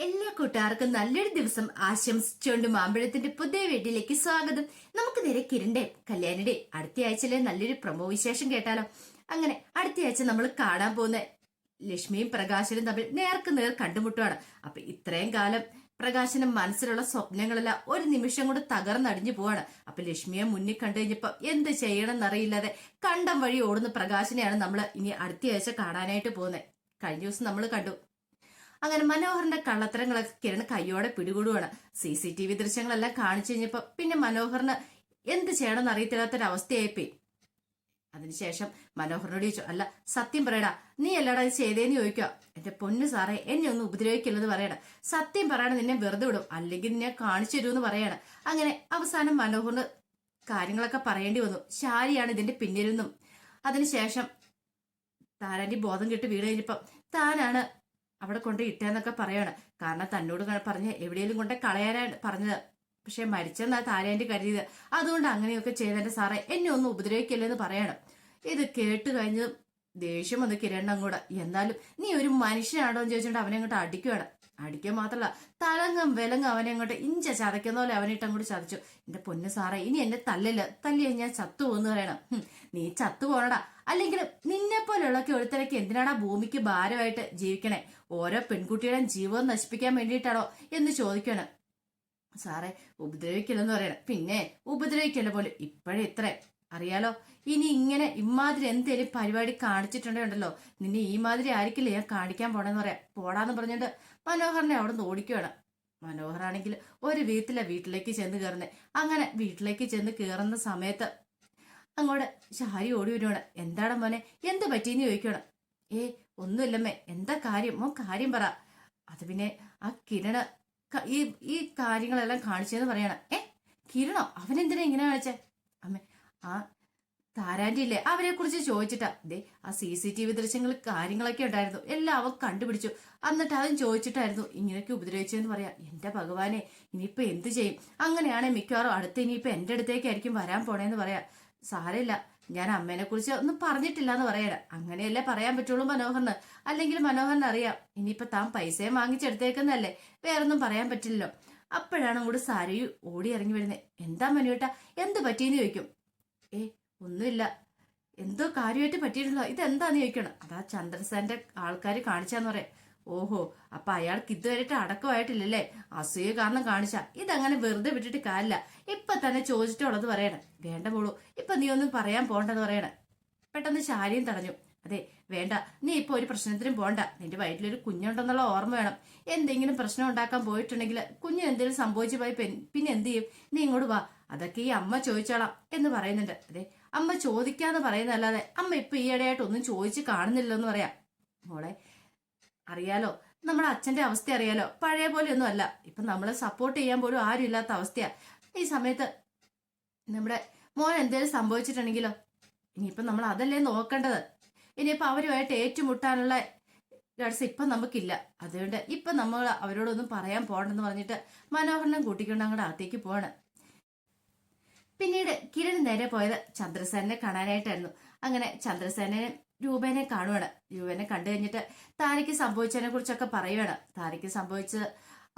എല്ലാ കൂട്ടുകാർക്കും നല്ലൊരു ദിവസം ആശംസിച്ചുകൊണ്ട് മാമ്പഴത്തിന്റെ പുതിയ വീട്ടിലേക്ക് സ്വാഗതം. നമുക്ക് നേരെ കിരണ്ടേ കല്യാണിയുടെ അടുത്ത ആഴ്ചയിലെ നല്ലൊരു പ്രമോ വിശേഷം കേട്ടാലോ? അങ്ങനെ അടുത്ത ആഴ്ച നമ്മൾ കാണാൻ പോകുന്ന ലക്ഷ്മിയും പ്രകാശനും തമ്മിൽ നേർക്ക് നേർ കണ്ടുമുട്ടുകയാണ് അപ്പൊ ഇത്രയും കാലം പ്രകാശനം മനസ്സിലുള്ള സ്വപ്നങ്ങളെല്ലാം ഒരു നിമിഷം കൊണ്ട് തകർന്നടിഞ്ഞു പോവാണ്. അപ്പൊ ലക്ഷ്മിയെ മുന്നിൽ കണ്ടു കഴിഞ്ഞപ്പോ എന്ത് ചെയ്യണം എന്നറിയില്ലാതെ കണ്ടം വഴി ഓടുന്ന പ്രകാശനെയാണ് നമ്മൾ ഇനി അടുത്ത ആഴ്ച കാണാനായിട്ട് പോകുന്നത്. കഴിഞ്ഞ ദിവസം നമ്മൾ കണ്ടു. അങ്ങനെ മനോഹറിന്റെ കള്ളത്തരങ്ങളൊക്കെ കിരൺ കയ്യോടെ പിടികൂടുകയാണ് സി സി ടി വി ദൃശ്യങ്ങളെല്ലാം കാണിച്ചു കഴിഞ്ഞപ്പോ പിന്നെ മനോഹറിന് എന്ത് ചെയ്യണമെന്ന് അറിയത്തില്ലാത്തൊരവസ്ഥയായിപ്പോയി. അതിനുശേഷം മനോഹറിനോട് ചോദിച്ചു അല്ല സത്യം പറയടാ നീ അല്ലടാ ഇത് ചെയ്തേന്ന് ചോദിക്കുക എന്റെ പൊന്നു സാറേ എന്നെ ഒന്ന് ഉപദ്രവിക്കില്ലെന്ന് പറയണം. സത്യം പറയണം നിന്നെ വെറുതെ വിടും അല്ലെങ്കിൽ നിന്നെ കാണിച്ചു തരുമെന്ന് പറയണം. അങ്ങനെ അവസാനം മനോഹറിന് കാര്യങ്ങളൊക്കെ പറയേണ്ടി വന്നു. ശാരിയാണ് ഇതിന്റെ പിന്നിലെന്നും. അതിനുശേഷം താരാന്റെ ബോധം കെട്ട് വീട് കഴിഞ്ഞപ്പം താനാണ് അവിടെ കൊണ്ട് ഇട്ടെന്നൊക്കെ പറയാണ്. കാരണം തന്നോട് പറഞ്ഞ് എവിടെയെങ്കിലും കൊണ്ട് കളയാനാണ് പറഞ്ഞത്. പക്ഷെ മരിച്ചെന്നാ താരേന്റെ കരുതിയത്. അതുകൊണ്ട് അങ്ങനെയൊക്കെ ചെയ്തതിന്റെ സാറേ എന്നെ ഒന്നും ഉപദ്രവിക്കില്ലെന്ന് പറയണം. ഇത് കേട്ട് കഴിഞ്ഞ് ദേഷ്യം വന്ന് കിരണ്ടം കൂടെ എന്നാലും നീ ഒരു മനുഷ്യനാണോ എന്ന് ചോദിച്ചോണ്ട് അവനെ അങ്ങോട്ട് അടിക്കുകയാണ് അടിക്കുക മാത്രല്ല തലങ്ങും വിലങ്ങും അവനെ അങ്ങോട്ട് ഇഞ്ച ചതയ്ക്കുന്ന പോലെ അവനിട്ട് അങ്ങോട്ട് ചതച്ചു. എന്റെ പൊന്ന് സാറേ ഇനി എന്നെ തല്ലില്ല. തല്ലിയ ഞാൻ ചത്തു പറയണം. നീ ചത്തു പോണടാ അല്ലെങ്കിൽ നിന്നെ പോലുള്ളൊക്കെ ഒരുത്തരക്ക് എന്തിനാടാ ഭൂമിക്ക് ഭാരമായിട്ട് ജീവിക്കണേ? ഓരോ പെൺകുട്ടിയുടെയും ജീവൻ നശിപ്പിക്കാൻ വേണ്ടിയിട്ടാണോ എന്ന് ചോദിക്കണം. സാറേ ഉപദ്രവിക്കില്ലെന്ന് പറയണം. പിന്നെ ഉപദ്രവിക്കില്ല പോലും ഇപ്പോഴേ ഇത്ര. അറിയാലോ? ഇനി ഇങ്ങനെ ഇമാതിരി എന്തേലും പരിപാടി കാണിച്ചിട്ടുണ്ടോ നിന്നെ ഈ മാതിരി ആയിരിക്കില്ല ഞാൻ കാണിക്കാൻ പോണെന്ന് പറയാം. പോടാന്ന് പറഞ്ഞിട്ട് മനോഹറിനെ അവിടെ നിന്ന് ഓടിക്കുകയാണ് മനോഹറാണെങ്കിൽ ഒരു വീട്ടിലെ വീട്ടിലേക്ക് ചെന്ന് കയറുന്നത് അങ്ങനെ വീട്ടിലേക്ക് ചെന്ന് കയറുന്ന സമയത്ത് അങ്ങോട്ട് ശാരി ഓടി വരുവാണ്. എന്താണ് മോനെ എന്ത് പറ്റിയെന്ന് ചോദിക്കണം ഏ ഒന്നുമില്ലമ്മേ എന്താ കാര്യം? മോൻ കാര്യം പറ. അത് പിന്നെ ആ കിരണ ഈ ഈ കാര്യങ്ങളെല്ലാം കാണിച്ചെന്ന് പറയണം. ഏ കിരണോ? അവനെന്തിനാ ഇങ്ങനെ കാണിച്ചേ? അമ്മേ ആ താരാന്റെ ഇല്ലേ അവരെ കുറിച്ച് ചോദിച്ചിട്ടാ. ദേ ആ സി സി ടി വി ദൃശ്യങ്ങൾ കാര്യങ്ങളൊക്കെ ഉണ്ടായിരുന്നു. എല്ലാം അവൻ കണ്ടുപിടിച്ചു. എന്നിട്ട് അവൻ ചോദിച്ചിട്ടായിരുന്നു ഇങ്ങനെയൊക്കെ ഉപദ്രവിച്ചതെന്ന് പറയാ. എന്റെ ഭഗവാനെ ഇനിയിപ്പോ എന്ത് ചെയ്യും? അങ്ങനെയാണെ മിക്കവാറും അടുത്ത് ഇനിയിപ്പോ എന്റെ അടുത്തേക്കായിരിക്കും വരാൻ പോണേന്ന് പറയാ. സാരമില്ല. ഞാൻ അമ്മേനെ കുറിച്ച് ഒന്നും പറഞ്ഞിട്ടില്ല എന്ന് പറയണ. അങ്ങനെയല്ലേ പറയാൻ പറ്റുള്ളൂ മനോഹറിന്. അല്ലെങ്കിൽ മനോഹറിന് അറിയാം ഇനിയിപ്പോ താൻ പൈസയും വാങ്ങിച്ചെടുത്തേക്കുന്നല്ലേ വേറൊന്നും പറയാൻ പറ്റില്ലല്ലോ. അപ്പോഴാണ് കൂടെ സാരയു ഓടി ഇറങ്ങി വരുന്നത് എന്താ മനുവേട്ട? എന്ത് പറ്റിയെന്ന് ചോദിക്കും. ഏ ഒന്നുമില്ല. എന്തോ കാര്യമായിട്ട് പറ്റിയിട്ടുണ്ടോ ഇതെന്താന്ന് ചോദിക്കണം. അതാ ചന്ദ്രസേന്റെ ആൾക്കാർ കാണിച്ചാന്ന് പറയാം. ഓഹോ അപ്പൊ അയാൾക്ക് ഇതുവരെയിട്ട് അടക്കമായിട്ടില്ലല്ലേ? അസൂയ കാരണം കാണിച്ച. ഇതങ്ങനെ വെറുതെ വിട്ടിട്ട് കാര്യമില്ല. ഇപ്പൊ തന്നെ ചോദിച്ചിട്ടുള്ളത് പറയണം. വേണ്ട പോളൂ ഇപ്പൊ നീ ഒന്നും പറയാൻ പോണ്ടെന്ന് പറയണം. പെട്ടെന്ന് ശാരിയും തടഞ്ഞു. അതെ വേണ്ട. നീ ഇപ്പൊ ഒരു പ്രശ്നത്തിനും പോണ്ട. നിന്റെ വയറ്റിലൊരു കുഞ്ഞുണ്ടെന്നുള്ള ഓർമ്മ വേണം. എന്തെങ്കിലും പ്രശ്നം ഉണ്ടാക്കാൻ പോയിട്ടുണ്ടെങ്കിൽ കുഞ്ഞ് എന്തെങ്കിലും സംഭവിച്ചു പോയി പിന്നെ എന്ത് ചെയ്യും? നീ ഇങ്ങോട്ട് വാ. അതൊക്കെ ഈ അമ്മ ചോദിച്ചോളാം എന്ന് പറയുന്നുണ്ട്. അതെ അമ്മ ചോദിക്കാന്ന് പറയുന്നതല്ലാതെ അമ്മ ഇപ്പൊ ഈയിടെയായിട്ട് ഒന്നും ചോദിച്ച് കാണുന്നില്ലെന്ന് പറയാ. മോളെ അറിയാലോ നമ്മുടെ അച്ഛന്റെ അവസ്ഥ അറിയാലോ പഴയ പോലെ ഒന്നും അല്ല. ഇപ്പൊ നമ്മളെ സപ്പോർട്ട് ചെയ്യാൻ പോലും ആരും ഇല്ലാത്ത അവസ്ഥയാ. ഈ സമയത്ത് നമ്മുടെ മോൻ എന്തേലും സംഭവിച്ചിട്ടുണ്ടെങ്കിലോ ഇനിയിപ്പൊ നമ്മൾ അതല്ലേ നോക്കേണ്ടത്? ഇനിയിപ്പൊ അവരുമായിട്ട് ഏറ്റുമുട്ടാനുള്ള ഗഡ്സ് ഇപ്പൊ നമുക്കില്ല. അതുകൊണ്ട് ഇപ്പൊ നമ്മൾ അവരോടൊന്നും പറയാൻ പോകണ്ടെന്ന് പറഞ്ഞിട്ട് മനോഹരനും കൂട്ടിക്കൊണ്ട് അങ്ങോട്ട് അകത്തേക്ക് പോവാണ്. പിന്നീട് കിരൺ നേരെ പോയത് ചന്ദ്രസേനെ കാണാനായിട്ടായിരുന്നു. അങ്ങനെ ചന്ദ്രസേനെ രൂപേനെ കാണുവാണ്. രൂപേനെ കണ്ടു കഴിഞ്ഞിട്ട് താരയ്ക്ക് സംഭവിച്ചതിനെ കുറിച്ചൊക്കെ പറയുവാണ്. താരയ്ക്ക് സംഭവിച്ചത്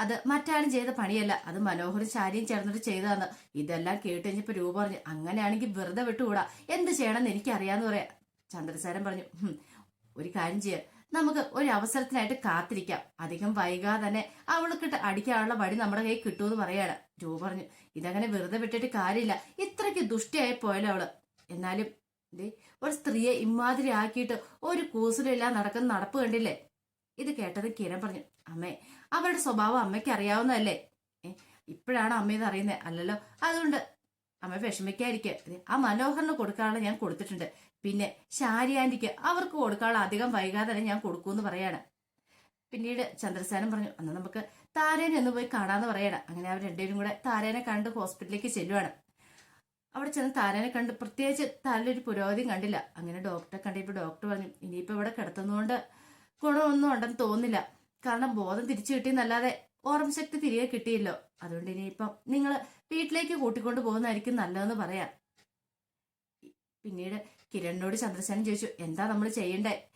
അത് മറ്റാരും ചെയ്ത പണിയല്ല. അത് മനോഹരും ശാരിയും ചേർന്നിട്ട് ചെയ്തതാണ്. ഇതെല്ലാം കേട്ട് കഴിഞ്ഞപ്പോ രൂപ പറഞ്ഞു അങ്ങനെയാണെങ്കിൽ വെറുതെ വിട്ടുകൂടാ? എന്ത് ചെയ്യണമെന്ന് എനിക്കറിയാന്ന് പറയാ. ചന്ദ്രസേനൻ പറഞ്ഞു ഒരു കാര്യം ചെയ്യ. നമുക്ക് ഒരു അവസരത്തിനായിട്ട് കാത്തിരിക്കാം. അധികം വൈകാതെ തന്നെ അവൾക്കിട്ട് അടിക്കാനുള്ള വഴി നമ്മുടെ കയ്യിൽ കിട്ടുമെന്ന് പറയാണ് ജോ പറഞ്ഞു ഇതങ്ങനെ വെറുതെ വിട്ടിട്ട് കാര്യമില്ല. ഇത്രയ്ക്ക് ദുഷ്ടിയായി പോയാലോ അവൾ. എന്നാലും ഒരു സ്ത്രീയെ ഇമാതിരി ആക്കിയിട്ട് ഒരു കൂസിലെല്ലാം നടക്കുന്ന നടപ്പ് കണ്ടില്ലേ? ഇത് കേട്ടത് കിരൺ പറഞ്ഞു അമ്മേ അവരുടെ സ്വഭാവം അമ്മയ്ക്ക് അറിയാവുന്നതല്ലേ? ഇപ്പോഴാണ് അമ്മ ഇത് അറിയുന്നത് അല്ലല്ലോ അതുകൊണ്ട് അമ്മ വിഷമിക്കാതിരിക്കുക. ആ മനോഹറിന് കൊടുക്കാനുള്ള ഞാൻ കൊടുത്തിട്ടുണ്ട്. പിന്നെ ഷാരി ആന്റിക്ക് അവർക്ക് കൊടുക്കാനുള്ള അധികം വൈകാതെ തന്നെ ഞാൻ കൊടുക്കൂന്ന് പറയാണ്. പിന്നീട് ചന്ദ്രസേനം പറഞ്ഞു അന്ന് നമുക്ക് താരേനെ ഒന്ന് പോയി കാണാന്ന് പറയണം. അങ്ങനെ അവർ രണ്ടുപേരും കൂടെ താരേനെ കണ്ട് ഹോസ്പിറ്റലിലേക്ക് ചെല്ലുവാണ്. അവിടെ ചെന്ന് താരേനെ കണ്ട് പ്രത്യേകിച്ച് താരൊരു പുരോഗതിയും കണ്ടില്ല. അങ്ങനെ ഡോക്ടറെ കണ്ടപ്പോൾ ഡോക്ടർ പറഞ്ഞു ഇനിയിപ്പോൾ ഇവിടെ കിടത്തുന്നതുകൊണ്ട് ഗുണമൊന്നും ഉണ്ടെന്ന് തോന്നില്ല കാരണം ബോധം തിരിച്ചു കിട്ടിയെന്നല്ലാതെ ഓർമ്മശക്തി തിരികെ കിട്ടിയല്ലോ. അതുകൊണ്ട് ഇനിയിപ്പം നിങ്ങൾ വീട്ടിലേക്ക് കൂട്ടിക്കൊണ്ട് പോകുന്നതായിരിക്കും നല്ലതെന്ന് പറയാം. പിന്നീട് കിരണിനോട് ചന്ദ്രസേനൻ ചോദിച്ചു എന്താ നമ്മൾ ചെയ്യണ്ടേ?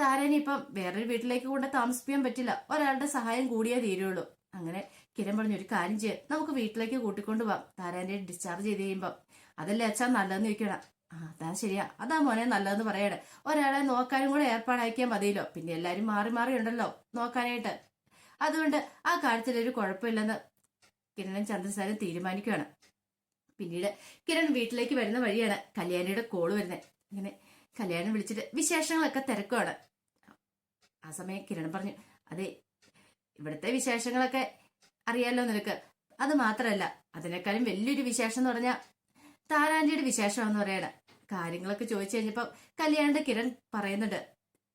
താരനെ ഇപ്പം വേറൊരു വീട്ടിലേക്ക് കൊണ്ട് താമസിപ്പിക്കാൻ പറ്റില്ല. ഒരാളുടെ സഹായം കൂടിയേ തീരുള്ളൂ. അങ്ങനെ കിരൺ പറഞ്ഞു ഒരു കാര്യം ചെയ്യാം നമുക്ക് വീട്ടിലേക്ക് കൂട്ടിക്കൊണ്ട് പോവാം. താരാന്റെ ഡിസ്ചാർജ് ചെയ്ത് കഴിയുമ്പം അതല്ലേ അച്ഛാ നല്ലതെന്ന് ചോദിക്കണം? ആ അതാ ശരിയാ. അതാ മോനെ നല്ലതെന്ന് പറയണേ. ഒരാളെ നോക്കാനും കൂടെ ഏർപ്പാടാക്കിയാൽ മതിയല്ലോ. പിന്നെ എല്ലാരും മാറി മാറി ഉണ്ടല്ലോ നോക്കാനായിട്ട്. അതുകൊണ്ട് ആ കാര്യത്തിൽ ഒരു കുഴപ്പമില്ലെന്ന് കിരണൻ ചന്ദ്രസാരൻ തീരുമാനിക്കുകയാണ് പിന്നീട് കിരൺ വീട്ടിലേക്ക് വരുന്ന വഴിയാണ് കല്യാണിയുടെ കോൾ വരുന്നത് ഇങ്ങനെ കല്യാണം വിളിച്ചിട്ട് വിശേഷങ്ങളൊക്കെ തിരക്കുവാണ്. ആ സമയം കിരൺ പറഞ്ഞു അതെ ഇവിടുത്തെ വിശേഷങ്ങളൊക്കെ അറിയാലോ നിനക്ക്. അത് മാത്രമല്ല അതിനേക്കാളും വലിയൊരു വിശേഷം എന്ന് പറഞ്ഞാൽ താരാന്റിയുടെ വിശേഷമാണെന്ന് പറയാണ്. കാര്യങ്ങളൊക്കെ ചോദിച്ചു കഴിഞ്ഞപ്പോൾ കല്യാണിന്റെ കിരൺ പറയുന്നുണ്ട്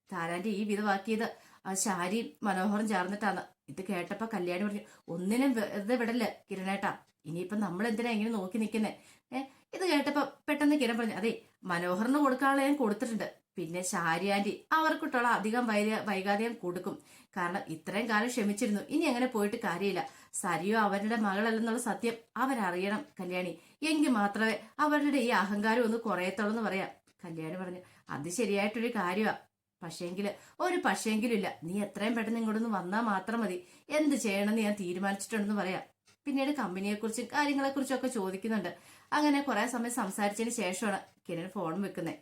താരാന്റെ ഈ വിധമാക്കിയത് ആ ശാരിയും മനോഹരം ചേർന്നിട്ടാണ് ഇത് കേട്ടപ്പോ കല്യാണി പറഞ്ഞു ഒന്നിനും വെറുതെ വിടല്ലേ കിരണേട്ടാ. ഇനിയിപ്പം നമ്മൾ എന്തിനാ ഇങ്ങനെ നോക്കി നിൽക്കുന്നേ ഏഹ് ഇത് കേട്ടപ്പോൾ പെട്ടെന്ന് കിരൺ പറഞ്ഞു അതെ മനോഹറിന് കൊടുക്കാനുള്ള ഞാൻ കൊടുത്തിട്ടുണ്ട്. പിന്നെ ശാരി ആന്റി അവർക്കിട്ടുള്ള അധികം വൈകാതെ ഞാൻ കൊടുക്കും. കാരണം ഇത്രയും കാലം ക്ഷമിച്ചിരുന്നു. ഇനി അങ്ങനെ പോയിട്ട് കാര്യമില്ല. സരിയോ അവരുടെ മകളല്ലെന്നുള്ള സത്യം അവരറിയണം കല്യാണി. എങ്കിൽ മാത്രമേ അവരുടെ ഈ അഹങ്കാരം ഒന്ന് കുറയത്തുള്ളൂ എന്ന് പറയാം. കല്യാണി പറഞ്ഞു അത് ശരിയായിട്ടൊരു കാര്യമാ പക്ഷേങ്കിൽ ഒരു പക്ഷേങ്കിലും ഇല്ല നീ എത്രയും പെട്ടെന്ന് ഇങ്ങോട്ടൊന്ന് വന്നാൽ മാത്രം മതി. എന്ത് ചെയ്യണമെന്ന് ഞാൻ തീരുമാനിച്ചിട്ടുണ്ടെന്ന് പറയാം. പിന്നീട് കമ്പനിയെക്കുറിച്ചും കാര്യങ്ങളെക്കുറിച്ചും ഒക്കെ ചോദിക്കുന്നുണ്ട്. അങ്ങനെ കുറെ സമയം സംസാരിച്ചതിന് ശേഷമാണ് കിരൺ ഫോൺ വെക്കുന്നത്.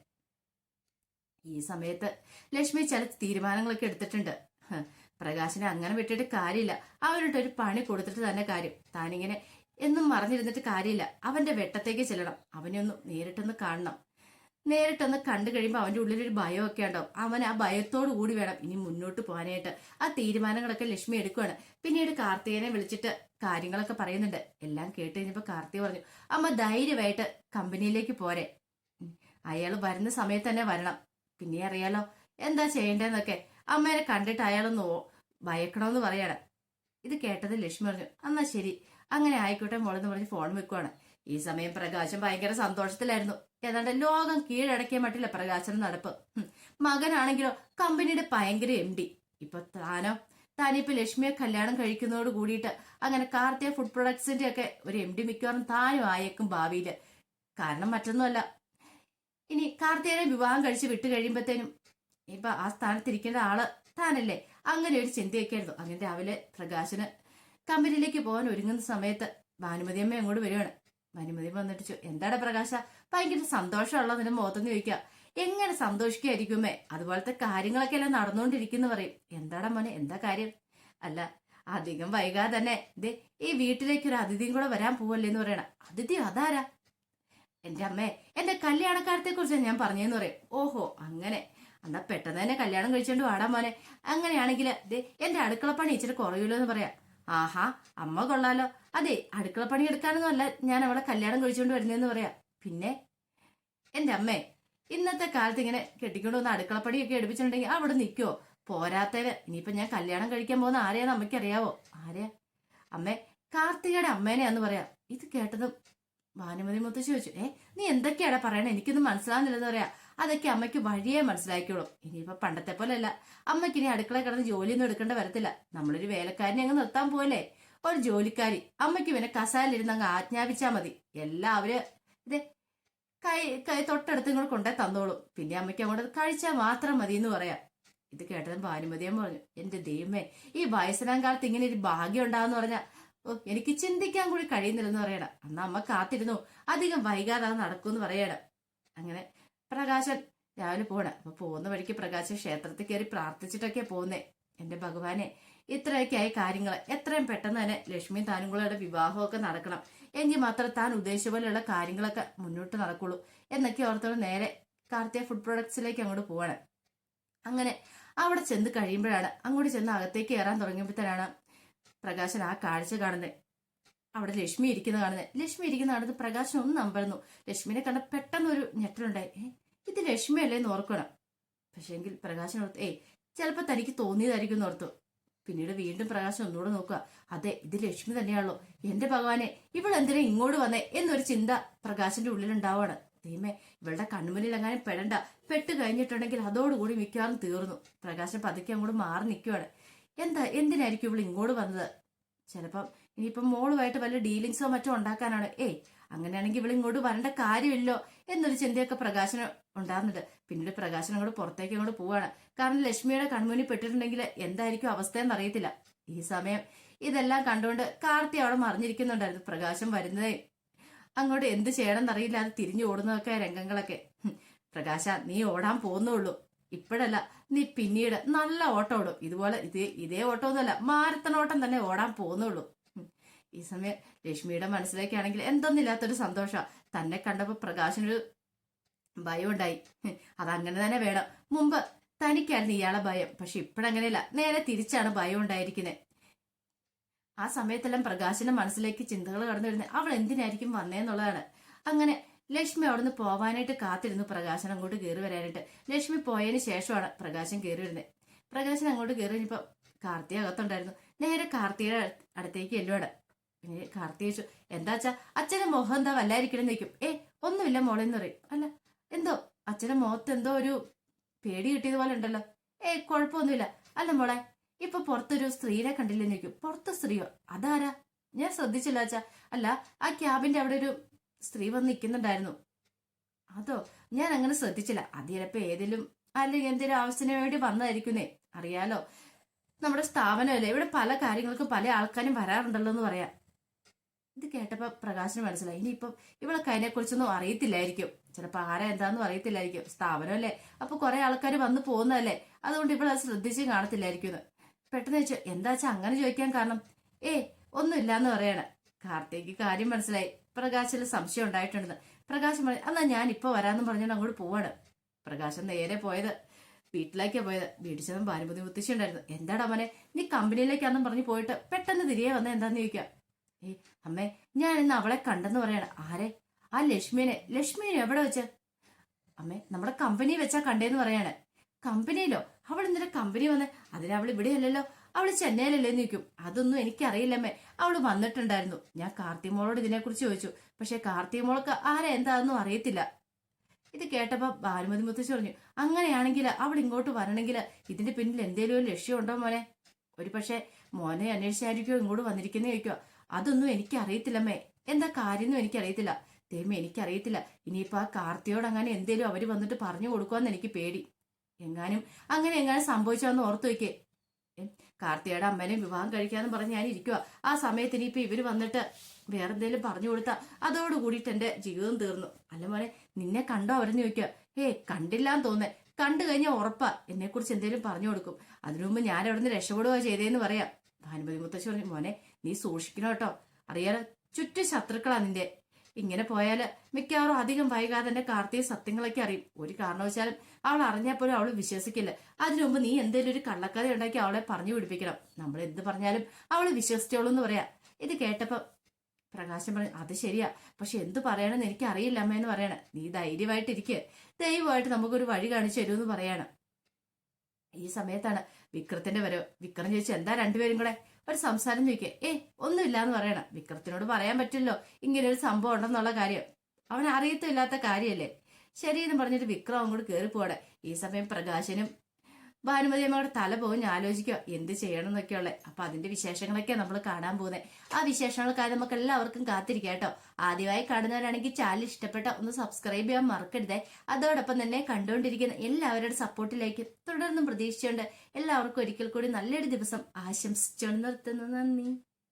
ഈ സമയത്ത് ലക്ഷ്മി ചില തീരുമാനങ്ങളൊക്കെ എടുത്തിട്ടുണ്ട്. പ്രകാശിനെ അങ്ങനെ വിട്ടിട്ട് കാര്യമില്ല. അവരുടെ ഒരു പണി കൊടുത്തിട്ട് തന്നെ കാര്യം. താനിങ്ങനെ എന്നും മറഞ്ഞിരുന്നിട്ട് കാര്യമില്ല. അവന്റെ വെട്ടത്തേക്ക് ചെല്ലണം. അവനെ ഒന്ന് നേരിട്ടൊന്ന് കാണണം. നേരിട്ടൊന്ന് കണ്ടു കഴിയുമ്പോൾ അവന്റെ ഉള്ളിൽ ഒരു ഭയമൊക്കെ ഉണ്ടാവും. അവൻ ആ ഭയത്തോടു കൂടി വേണം ഇനി മുന്നോട്ട് പോകാനായിട്ട്. ആ തീരുമാനങ്ങളൊക്കെ ലക്ഷ്മി എടുക്കുകയാണ് പിന്നീട് കാർത്തികനെ വിളിച്ചിട്ട് കാര്യങ്ങളൊക്കെ പറയുന്നുണ്ട്. എല്ലാം കേട്ട് കഴിഞ്ഞപ്പോൾ കാർത്തി പറഞ്ഞു അമ്മ ധൈര്യമായിട്ട് കമ്പനിയിലേക്ക് പോരെ. അയാൾ വരുന്ന സമയത്ത് തന്നെ വരണം. പിന്നെ അറിയാലോ എന്താ ചെയ്യേണ്ടതെന്നൊക്കെ. അമ്മേനെ കണ്ടിട്ട് അയാളൊന്ന് ഭയക്കണമെന്ന് പറയാണ്. ഇത് കേട്ടത് ലക്ഷ്മി പറഞ്ഞു എന്നാ ശരി. അങ്ങനെ ആയിക്കോട്ടെ മോളെന്ന് പറഞ്ഞ് ഫോൺ വെക്കുവാണ്. ഈ സമയം പ്രകാശം ഭയങ്കര സന്തോഷത്തിലായിരുന്നു. ഏതാണ്ട് ലോകം കീഴടക്കിയ മട്ടില്ല പ്രകാശന നടപ്പ്. മകനാണെങ്കിലോ കമ്പനിയുടെ ഭയങ്കര എം ഡി. ഇപ്പൊ താനോ താനിപ്പോ ലക്ഷ്മിയെ കല്യാണം കഴിക്കുന്നതോട് കൂടിയിട്ട് അങ്ങനെ കാർത്തിക ഫുഡ് പ്രൊഡക്ട്സിന്റെ ഒക്കെ ഒരു എം ഡി മിക്കവാറും താനും ആയേക്കും ഭാവിയിൽ. കാരണം മറ്റൊന്നുമല്ല. ഇനി കാർത്തികനെ വിവാഹം കഴിച്ച് വിട്ടു കഴിയുമ്പോഴത്തേനും ഇപ്പൊ ആ സ്ഥാനത്തിരിക്കേണ്ട ആൾ താനല്ലേ? അങ്ങനെ ഒരു ചിന്തയൊക്കെ ആയിരുന്നു അങ്ങനെ രാവിലെ പ്രകാശന് കമ്പനിയിലേക്ക് പോകാൻ ഒരുങ്ങുന്ന സമയത്ത് ഭാനുമതി അമ്മ അങ്ങോട്ട് വരുവാണ് ഭാനുമതി അമ്മ വന്നിട്ട് എന്താടാ പ്രകാശ? ഭയങ്കര സന്തോഷമുള്ള നിന്റെ മുഖത്തൊന്ന് ചോദിക്കുക. എങ്ങനെ സന്തോഷിക്കുമായിരിക്കുമേ അതുപോലത്തെ കാര്യങ്ങളൊക്കെ എല്ലാം നടന്നുകൊണ്ടിരിക്കുന്നു പറയും. എന്താടാ മോനെ എന്താ കാര്യം? അല്ല അധികം വൈകാതെ തന്നെ ദേ ഈ വീട്ടിലേക്ക് ഒരു അതിഥിയും കൂടെ വരാൻ പോവല്ലേ എന്ന് പറയണ. അതിഥി അതാരാ? എന്റെ അമ്മേ എന്റെ കല്യാണക്കാരത്തെ കുറിച്ച് ഞാൻ പറഞ്ഞെന്ന് പറയും. ഓഹോ അങ്ങനെ. എന്നാ പെട്ടെന്ന് തന്നെ കല്യാണം കഴിച്ചോണ്ട് വാടാ മോനെ. അങ്ങനെയാണെങ്കിൽ ദേ എന്റെ അടുക്കളപ്പണി ഇച്ചിരി കുറയൂലോ എന്ന് പറയാം. ആഹാ അമ്മ കൊള്ളാലോ. അതെ അടുക്കളപ്പണി എടുക്കാനൊന്നും അല്ല ഞാൻ അവളെ കല്യാണം കഴിച്ചോണ്ട് വരുന്നതെന്ന് പറയാം. പിന്നെ? എന്റെ അമ്മേ ഇന്നത്തെ കാലത്ത് ഇങ്ങനെ കെട്ടിക്കൊണ്ട് വന്ന് അടുക്കളപ്പടിയൊക്കെ എടുപ്പിച്ചിട്ടുണ്ടെങ്കിൽ അവിടെ നിൽക്കുവോ? പോരാത്തതിന് ഇനിയിപ്പൊ ഞാൻ കല്യാണം കഴിക്കാൻ പോകുന്ന ആരെയാന്ന് അമ്മയ്ക്ക് അറിയാവോ ആരെയാ? അമ്മേ കാർത്തികയുടെ അമ്മേനെയാന്ന് പറയാം. ഇത് കേട്ടതും ഭാനുമതി മുത്തശ്ശി ചോദിച്ചു ഏ നീ എന്തൊക്കെയാടാ പറയണേ? എനിക്കൊന്നും മനസ്സിലാകുന്നില്ലെന്ന് പറയാ. അതൊക്കെ അമ്മയ്ക്ക് വഴിയേ മനസ്സിലാക്കിയോളും ഇനിയിപ്പോ പണ്ടത്തെ പോലെ അല്ല അമ്മയ്ക്ക് ഇനി അടുക്കള കിടന്ന് ജോലിയൊന്നും എടുക്കേണ്ട വരത്തില്ല. നമ്മളൊരു വേലക്കാരനെ അങ്ങ് നിർത്താൻ പോലേ ഒരു ജോലിക്കാരി. അമ്മയ്ക്ക് പിന്നെ കസാലിരുന്ന് അങ്ങ് ആജ്ഞാപിച്ചാ മതി. എല്ലാവരും ഇതേ കൈ കൈ തൊട്ടടുത്ത് ഇങ്ങോട്ട് കൊണ്ടേ തന്നോളും. പിന്നെ അമ്മയ്ക്ക് അങ്ങോട്ട് കഴിച്ചാൽ മാത്രം മതി എന്ന് പറയാം. ഇത് കേട്ടതും ഭാനുമതിയും പറഞ്ഞു എന്റെ ദൈവമേ ഈ വയസ്സനാം കാലത്ത് ഇങ്ങനെ ഒരു ഭാഗ്യം ഉണ്ടാവെന്ന് പറഞ്ഞാൽ എനിക്ക് ചിന്തിക്കാൻ കൂടി കഴിയുന്നില്ലെന്ന് പറയണം. അന്ന് അമ്മ കാത്തിരുന്നു. അധികം വൈകാതെ അത് നടക്കുമെന്ന് പറയണം. അങ്ങനെ പ്രകാശൻ രാവിലെ പോണ. അപ്പൊ പോകുന്ന വഴിക്ക് പ്രകാശൻ ക്ഷേത്രത്തിൽ കയറി പ്രാർത്ഥിച്ചിട്ടൊക്കെ പോകുന്നേ. എന്റെ ഭഗവാനെ ഇത്രയൊക്കെ ആയ കാര്യങ്ങൾ എത്രയും പെട്ടെന്ന് തന്നെ ലക്ഷ്മി താനുങ്ങളുടെ വിവാഹമൊക്കെ നടക്കണം. എങ്കിൽ മാത്രം താൻ ഉദ്ദേശിച്ച പോലെയുള്ള കാര്യങ്ങളൊക്കെ മുന്നോട്ട് നടക്കുള്ളൂ. എന്നൊക്കെ ഓർത്തോട് നേരെ കാർത്തിക ഫുഡ് പ്രൊഡക്ട്സിലേക്ക് അങ്ങോട്ട് പോവാണ്. അങ്ങനെ അവിടെ ചെന്ന് കഴിയുമ്പോഴാണ് അങ്ങോട്ട് ചെന്ന് അകത്തേക്ക് കയറാൻ തുടങ്ങിയപ്പോഴത്തേനാണ് പ്രകാശൻ ആ കാഴ്ച കാണുന്നത് അവിടെ ലക്ഷ്മി ഇരിക്കുന്ന കാണുന്നത് ലക്ഷ്മി ഇരിക്കുന്ന കാണുന്നത് പ്രകാശൻ ഒന്നും നമ്പരുന്നു. ലക്ഷ്മിനെ കണ്ട പെട്ടെന്ന് ഒരു ഞെട്ടലുണ്ടായി. ഏ ഇത് ലക്ഷ്മി അല്ലേ എന്ന് ഓർക്കണം. പക്ഷേങ്കിൽ പ്രകാശൻ ഓർത്ത് ഏയ് ചിലപ്പോൾ തനിക്ക് തോന്നിയതായിരിക്കും എന്ന് ഓർത്തു. പിന്നീട് വീണ്ടും പ്രകാശം ഒന്നുകൂടെ നോക്കുക. അതെ ഇത് ലക്ഷ്മി തന്നെയാണല്ലോ. എന്റെ ഭഗവാനെ ഇവൾ എന്തിനാ ഇങ്ങോട്ട് വന്നേ എന്നൊരു ചിന്ത പ്രകാശന്റെ ഉള്ളിലുണ്ടാവാണ്. ദൈമേ ഇവളുടെ കണ്ണുമുന്നിൽ എങ്ങാനും പെടണ്ട. പെട്ട് കഴിഞ്ഞിട്ടുണ്ടെങ്കിൽ അതോടുകൂടി മിക്കവാറും തീർന്നു. പ്രകാശം പതുക്കെ അങ്ങോട്ട് മാറി നിൽക്കുവാണ്. എന്താ എന്തിനായിരിക്കും ഇവൾ ഇങ്ങോട്ട് വന്നത്? ചിലപ്പം ഇനിയിപ്പം മോളുമായിട്ട് വല്ല ഡീലിങ്സോ മറ്റോ ഉണ്ടാക്കാനാണ്. ഏയ് അങ്ങനെയാണെങ്കിൽ ഇവൾ ഇങ്ങോട്ട് വരേണ്ട കാര്യമില്ലോ എന്നൊരു ചിന്തയൊക്കെ പ്രകാശനം ഉണ്ടാകുന്നുണ്ട്. പിന്നീട് പ്രകാശനം കൂടെ പുറത്തേക്ക് അങ്ങോട്ട് പോവാണ് കാരണം ലക്ഷ്മിയുടെ കൺമുന്നിൽ പെട്ടിട്ടുണ്ടെങ്കിൽ എന്തായിരിക്കും അവസ്ഥയെന്ന് അറിയത്തില്ല. ഈ സമയം ഇതെല്ലാം കണ്ടുകൊണ്ട് കാർത്തി അവിടെ മറിഞ്ഞിരിക്കുന്നുണ്ടായിരുന്നു. പ്രകാശം വരുന്നതേ അങ്ങോട്ട് എന്ത് ചെയ്യണം എന്നറിയില്ല അത് തിരിഞ്ഞു ഓടുന്നതൊക്കെ രംഗങ്ങളൊക്കെ. പ്രകാശ നീ ഓടാൻ പോകുന്നുള്ളൂ ഇപ്പോഴല്ല നീ പിന്നീട് നല്ല ഓട്ടം ഓടും. ഇതുപോലെ ഇതേ ഇതേ ഓട്ടമൊന്നുമല്ല മാരത്തൺ ഓട്ടം തന്നെ ഓടാൻ പോകുന്നുള്ളൂ ഈ സമയം ലക്ഷ്മിയുടെ മനസ്സിലേക്കാണെങ്കിൽ എന്തൊന്നില്ലാത്തൊരു സന്തോഷ. തന്നെ കണ്ടപ്പോ പ്രകാശനൊരു ഭയം ഉണ്ടായി അതങ്ങനെ തന്നെ വേണം. മുമ്പ് തനിക്കായിരുന്നു ഇയാളെ ഭയം. പക്ഷെ ഇപ്പോഴങ്ങനെയല്ല. നേരെ തിരിച്ചാണ് ഭയം ഉണ്ടായിരിക്കുന്നത് ആ സമയത്തെല്ലാം പ്രകാശന്റെ മനസ്സിലേക്ക് ചിന്തകൾ കടന്നു വരുന്നത് അവൾ എന്തിനായിരിക്കും വന്നേന്നുള്ളതാണ്. അങ്ങനെ ലക്ഷ്മി അവിടുന്ന് പോവാനായിട്ട് കാത്തിരുന്നു പ്രകാശൻ അങ്ങോട്ട് കയറി വരാനായിട്ട്. ലക്ഷ്മി പോയതിന് ശേഷമാണ് പ്രകാശൻ കയറി വരുന്നത് പ്രകാശൻ അങ്ങോട്ട് കയറി കഴിഞ്ഞപ്പോ കാർത്തിക അകത്തുണ്ടായിരുന്നു. നേരെ കാർത്തിയുടെ അടുത്തേക്ക് എല്ലുവാണ് പിന്നെ ചോദിച്ചു എന്താ വെച്ചാ അച്ഛന്റെ മുഖം എന്താ വല്ലായിരിക്കണം നിൽക്കും ഏ ഒന്നുമില്ല മോളെ എന്ന് പറയും. അല്ല എന്തോ അച്ഛന്റെ മുഖത്ത് എന്തോ ഒരു പേടി കിട്ടിയത് പോലെ ഉണ്ടല്ലോ. ഏ കുഴപ്പമൊന്നുമില്ല. അല്ല മോളെ ഇപ്പൊ പുറത്തൊരു സ്ത്രീനെ കണ്ടില്ലേ ചോദിക്കും. പുറത്ത് സ്ത്രീയോ? അതാരാ? ഞാൻ ശ്രദ്ധിച്ചില്ല അച്ഛാ. അല്ല ആ ക്യാബിന്റെ അവിടെ ഒരു സ്ത്രീ വന്ന് നിൽക്കുന്നുണ്ടായിരുന്നു. അതോ ഞാൻ അങ്ങനെ ശ്രദ്ധിച്ചില്ല. അത് ചിലപ്പോ ഏതെങ്കിലും അല്ലെങ്കിൽ എന്തെങ്കിലും ആവശ്യത്തിന് വേണ്ടി വന്നതായിരിക്കുന്നേ. അറിയാലോ നമ്മുടെ സ്ഥാപനമല്ലേ? ഇവിടെ പല കാര്യങ്ങൾക്കും പല ആൾക്കാരും വരാറുണ്ടല്ലോ എന്ന് പറയാം. ഇത് കേട്ടപ്പോൾ പ്രകാശന് മനസ്സിലായി. ഇനിയിപ്പം ഇവളൊക്കെ അതിനെ കുറിച്ചൊന്നും അറിയത്തില്ലായിരിക്കും. ചിലപ്പോൾ ആരാ എന്താന്നും അറിയത്തില്ലായിരിക്കും. സ്ഥാപനമല്ലേ അപ്പോൾ കുറെ ആൾക്കാർ വന്നു പോകുന്നതല്ലേ? അതുകൊണ്ട് ഇവളത് ശ്രദ്ധിച്ച് കാണത്തില്ലായിരിക്കും എന്ന്. പെട്ടെന്ന് വെച്ചോ എന്താ വെച്ചാ അങ്ങനെ ചോദിക്കാൻ കാരണം? ഏ ഒന്നുമില്ലാന്ന് പറയാണ്. കാർത്തേക്ക് കാര്യം മനസ്സിലായി. പ്രകാശിൽ സംശയം ഉണ്ടായിട്ടുണ്ടെന്ന്. പ്രകാശം പറഞ്ഞു എന്നാ ഞാൻ ഇപ്പൊ വരാന്ന് പറഞ്ഞുകൊണ്ട് അങ്ങോട്ട് പോവാണ്. പ്രകാശം നേരെ പോയത് വീട്ടിലേക്കാ പോയത്. വീട്ടിൽ ചെന്ന് ഭാനുമതി മുത്തശ്ശി ഉണ്ടായിരുന്നു എന്താടാ മോനെ നീ കമ്പനിയിലേക്കാന്നും പറഞ്ഞു പോയിട്ട് പെട്ടെന്ന് തിരികെ വന്ന എന്താന്ന് ചോദിക്കാം? ഏ അമ്മേ ഞാൻ ഇന്ന് അവളെ കണ്ടെന്ന് പറയണം. ആരെ? ആ ലക്ഷ്മിനെ. ലക്ഷ്മിനെ എവിടെ വെച്ച? അമ്മേ നമ്മുടെ കമ്പനി വെച്ചാ കണ്ടേന്ന് പറയാണ്. കമ്പനിയിലോ? അവൾ ഇന്നലെ കമ്പനി വന്ന്? അതിന് അവൾ ഇവിടെയല്ലല്ലോ. അവൾ ചെന്നൈയിലല്ലേ നിൽക്കും. അതൊന്നും എനിക്കറിയില്ലമ്മേ അവൾ വന്നിട്ടുണ്ടായിരുന്നു. ഞാൻ കാർത്തിമോളോട് ഇതിനെക്കുറിച്ച് ചോദിച്ചു. പക്ഷെ കാർത്തിമോൾക്ക് ആരെ എന്താണെന്നും അറിയത്തില്ല. ഇത് കേട്ടപ്പോ ഭാനുമതി മുത്തശ്ശി പറഞ്ഞു അങ്ങനെയാണെങ്കിൽ അവൾ ഇങ്ങോട്ട് വരണമെങ്കിൽ ഇതിന്റെ പിന്നിൽ എന്തേലും ഒരു ലക്ഷ്യമുണ്ടോ മോനെ? ഒരു പക്ഷേ മോനെ അന്വേഷിച്ചായിരിക്കോ ഇങ്ങോട്ട് വന്നിരിക്കുന്നേ അതൊന്നും എനിക്കറിയത്തില്ലമ്മേ എന്താ കാര്യമൊന്നും എനിക്കറിയത്തില്ല. തേമ്മ എനിക്കറിയത്തില്ല. ഇനിയിപ്പോ ആ കാർത്തിയോട് അങ്ങനെ എന്തേലും അവർ വന്നിട്ട് പറഞ്ഞു കൊടുക്കുമെന്ന് എനിക്ക് പേടി. എങ്ങാനും അങ്ങനെ എങ്ങാനും സംഭവിച്ചോന്ന് ഓർത്തു വയ്ക്കേ കാർത്തിയുടെ അമ്മേനെ വിവാഹം കഴിക്കാന്ന് പറഞ്ഞ് ഞാൻ ഇരിക്കുക ആ സമയത്ത് ഇനിയിപ്പോ ഇവർ വന്നിട്ട് വേറെ എന്തേലും പറഞ്ഞു കൊടുത്താ അതോട് കൂടിയിട്ട് എന്റെ ജീവിതം തീർന്നു. അല്ല മോനെ നിന്നെ കണ്ടോ അവരെന്ന് ചോദിക്കുക ഏ കണ്ടില്ലാന്ന് തോന്നേ കണ്ടു കഴിഞ്ഞാൽ ഉറപ്പാ എന്നെ കുറിച്ച് എന്തേലും പറഞ്ഞു കൊടുക്കും. അതിനു മുമ്പ് ഞാൻ അവിടെ നിന്ന് രക്ഷപ്പെടുക ചെയ്തേന്ന് പറയാം. ഭാനുമതി മുത്തശ്ശി പറഞ്ഞു മോനെ നീ സൂക്ഷിക്കണം കേട്ടോ. അറിയാലോ ചുറ്റും ശത്രുക്കളാ നിന്റെ. ഇങ്ങനെ പോയാൽ മിക്കവാറും അധികം വൈകാതെ എന്റെ കാർത്തിക സത്യങ്ങളൊക്കെ അറിയും. ഒരു കാരണവശാലും അവൾ അറിഞ്ഞാൽ പോലും അവൾ വിശ്വസിക്കില്ല. അതിനു മുമ്പ് നീ എന്തെങ്കിലും ഒരു കള്ളക്കഥ ഉണ്ടാക്കി അവളെ പറഞ്ഞു പിടിപ്പിക്കണം. നമ്മൾ എന്ത് പറഞ്ഞാലും അവൾ വിശ്വസിച്ചോളൂ എന്ന് പറയാ. ഇത് കേട്ടപ്പോ പ്രകാശം പറഞ്ഞു അത് ശരിയാ. പക്ഷെ എന്ത് പറയണമെന്ന് എനിക്ക് അറിയില്ല അമ്മ എന്ന് പറയണ. നീ ധൈര്യമായിട്ടിരിക്കുക ദൈവമായിട്ട് നമുക്കൊരു വഴി കാണിച്ചു തരുമെന്ന് പറയാണ്. ഈ സമയത്താണ് വിക്രത്തിന്റെ വരവ്. വിക്രം ചോദിച്ചു എന്താ രണ്ടുപേരും കൂടെ? ഒരു സംസാരം ചോദിക്കുക ഏ ഒന്നുമില്ല എന്ന് പറയണം. വിക്രത്തിനോട് പറയാൻ പറ്റില്ലോ ഇങ്ങനെ ഒരു സംഭവം ഉണ്ടെന്നുള്ള കാര്യം. അവൻ അറിയത്തില്ലാത്ത കാര്യമല്ലേ? ശരി എന്ന് പറഞ്ഞിട്ട് വിക്രം അങ്ങോട്ട് കയറി പോടെ ഈ സമയം പ്രകാശനും ഭാനുമതി അമ്മയുടെ തല പോകും ആലോചിക്കുക. എന്ത് ചെയ്യണം എന്നൊക്കെയുള്ള അപ്പൊ അതിന്റെ വിശേഷങ്ങളൊക്കെ നമ്മൾ കാണാൻ പോകുന്നത് ആ വിശേഷങ്ങൾക്കായി നമുക്ക് എല്ലാവർക്കും കാത്തിരിക്കാം കേട്ടോ. ആദ്യമായി കാണുന്നവരാണെങ്കിൽ ചാനൽ ഇഷ്ടപ്പെട്ട ഒന്ന് സബ്സ്ക്രൈബ് ചെയ്യാൻ മറക്കരുതേ. അതോടൊപ്പം തന്നെ കണ്ടുകൊണ്ടിരിക്കുന്ന എല്ലാവരുടെ സപ്പോർട്ടിലേക്ക് തുടർന്നും പ്രതീക്ഷിച്ചുകൊണ്ട് എല്ലാവർക്കും ഒരിക്കൽ കൂടി നല്ലൊരു ദിവസം ആശംസിച്ചുകൊണ്ട് നിർത്തുന്നു. നന്ദി.